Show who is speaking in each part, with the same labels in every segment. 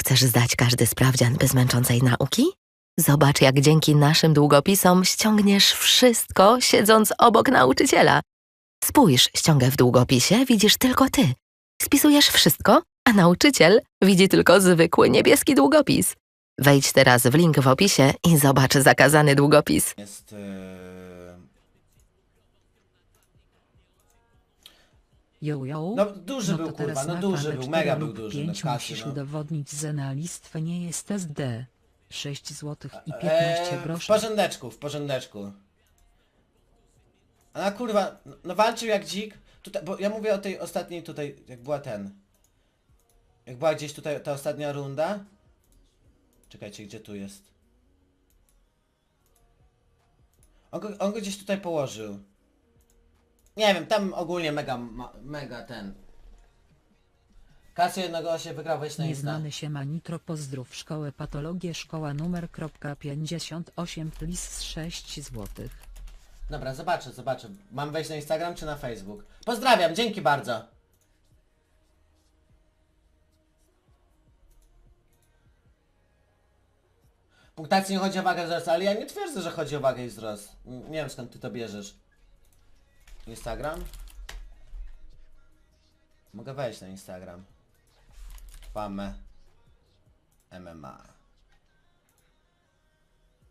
Speaker 1: Chcesz zdać każdy sprawdzian bez męczącej nauki? Zobacz, jak dzięki naszym długopisom ściągniesz wszystko, siedząc obok nauczyciela. Spójrz, ściągę w długopisie widzisz tylko ty. Spisujesz wszystko, a nauczyciel widzi tylko zwykły niebieski długopis. Wejdź teraz w link w opisie i zobacz zakazany długopis.
Speaker 2: Jest... Yy...
Speaker 3: Yo, yo.
Speaker 2: No duży
Speaker 3: no
Speaker 2: był kurwa, no duży był, mega był duży,
Speaker 3: pięć
Speaker 2: no kasy,
Speaker 3: musisz
Speaker 2: no.
Speaker 3: udowodnić, że na listwę nie jest SD. 6 zł i 15
Speaker 2: Eee, w
Speaker 3: groszy.
Speaker 2: porządeczku, w porządeczku. A kurwa, no, no walczył jak dzik. Tutaj, bo ja mówię o tej ostatniej tutaj, jak była ten. Jak była gdzieś tutaj ta ostatnia runda. Czekajcie, gdzie tu jest? On go, on go gdzieś tutaj położył. Nie wiem, tam ogólnie mega, ma, mega ten. Kasy jednego się wygrał, weź na Insta.
Speaker 3: Nieznany się ma nitro pozdrów szkołę patologię szkoła numer kropka 58 plus 6 zł.
Speaker 2: Dobra, zobaczę, zobaczę. Mam wejść na Instagram czy na Facebook? Pozdrawiam, dzięki bardzo. Punktacji nie chodzi o wagę i wzrost, ale ja nie twierdzę, że chodzi o wagę i wzrost. Nie wiem skąd ty to bierzesz. Instagram? Mogę wejść na Instagram. Pamę. MMA.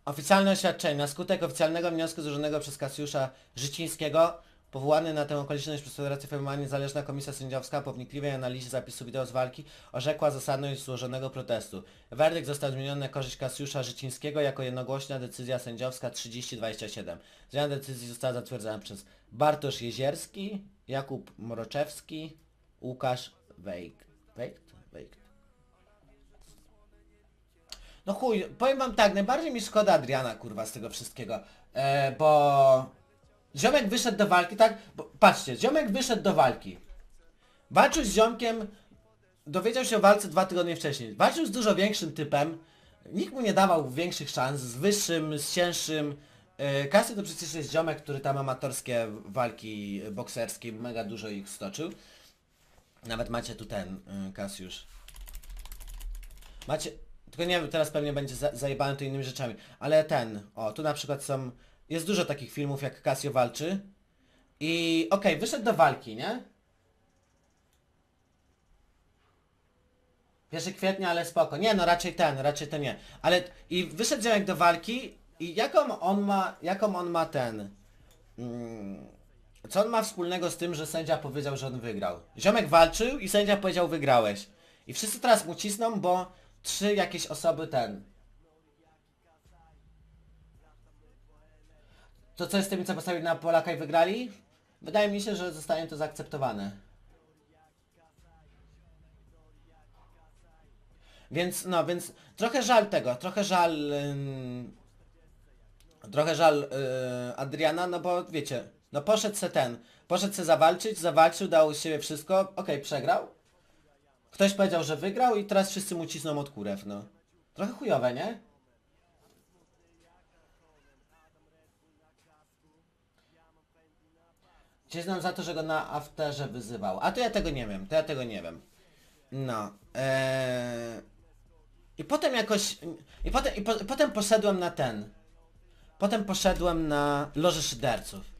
Speaker 2: Oficjalne oświadczenie. Na skutek oficjalnego wniosku złożonego przez Kasiusza Życińskiego, powołany na tę okoliczność przez Federację MMA Niezależna Komisja Sędziowska po wnikliwej analizie zapisu wideo z walki orzekła zasadność złożonego protestu. Werdykt został zmieniony na korzyść Kasiusza Życińskiego jako jednogłośna decyzja sędziowska 30-27. Zmiana decyzji została zatwierdzona przez Bartosz Jezierski, Jakub Mroczewski, Łukasz Wejk. Wejkt? Wejkt. No chuj, powiem wam tak, najbardziej mi szkoda Adriana, kurwa, z tego wszystkiego, e, bo ziomek wyszedł do walki, tak, bo, patrzcie, ziomek wyszedł do walki, walczył z ziomkiem, dowiedział się o walce dwa tygodnie wcześniej, walczył z dużo większym typem, nikt mu nie dawał większych szans, z wyższym, z cięższym, e, Kasy to przecież jest ziomek, który tam amatorskie walki bokserskie, mega dużo ich stoczył, nawet macie tu ten, y, Kasiusz. Macie, tylko nie wiem, teraz pewnie będzie za, zajebany to innymi rzeczami, ale ten, o, tu na przykład są, jest dużo takich filmów jak Casio walczy i okej, wyszedł do walki, nie? 1 kwietnia, ale spoko. Nie, no raczej ten, raczej to nie. Ale i wyszedł ziomek do walki i jaką on ma, jaką on ma ten... Mm, co on ma wspólnego z tym, że sędzia powiedział, że on wygrał? Ziomek walczył i sędzia powiedział wygrałeś. I wszyscy teraz mu cisną, bo trzy jakieś osoby ten... To co z tymi, co postawili na Polaka i wygrali? Wydaje mi się, że zostanie to zaakceptowane. Więc no, więc trochę żal tego, trochę żal... trochę żal yy, Adriana, no bo wiecie, no poszedł se ten, poszedł se zawalczyć, zawalczył, dał z siebie wszystko, okej, przegrał. Ktoś powiedział, że wygrał i teraz wszyscy mu cisną od kurew, no. Trochę chujowe, nie? Cię znam za to, że go na afterze wyzywał. A to ja tego nie wiem, to ja tego nie wiem. No. Eee... I potem jakoś... I potem, i po, potem poszedłem na ten. Potem poszedłem na Loże Szyderców.